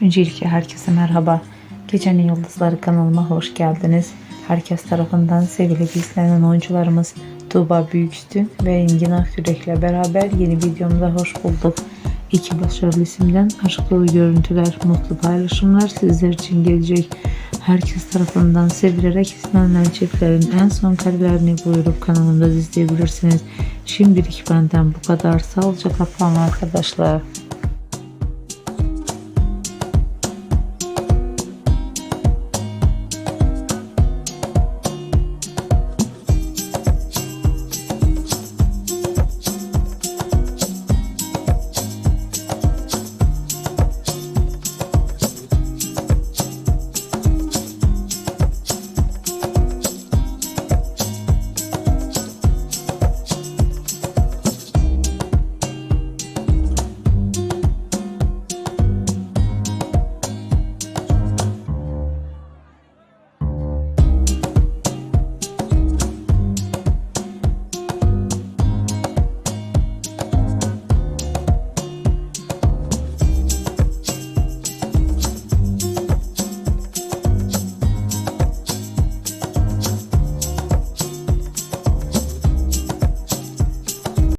Öncelikle herkese merhaba. Gecenin Yıldızları kanalıma hoş geldiniz. Herkes tarafından sevilip izlenen oyuncularımız Tuğba Büyüküstün ve Engin Akyürek'le beraber yeni videomuza hoş bulduk. İki başarılı isimden aşk dolu görüntüler, mutlu paylaşımlar sizler için gelecek. Herkes tarafından sevilerek izlenen çiftlerin en son karelerini buyurup kanalımda izleyebilirsiniz. Şimdilik benden bu kadar. Sağlıcakla kalın arkadaşlar.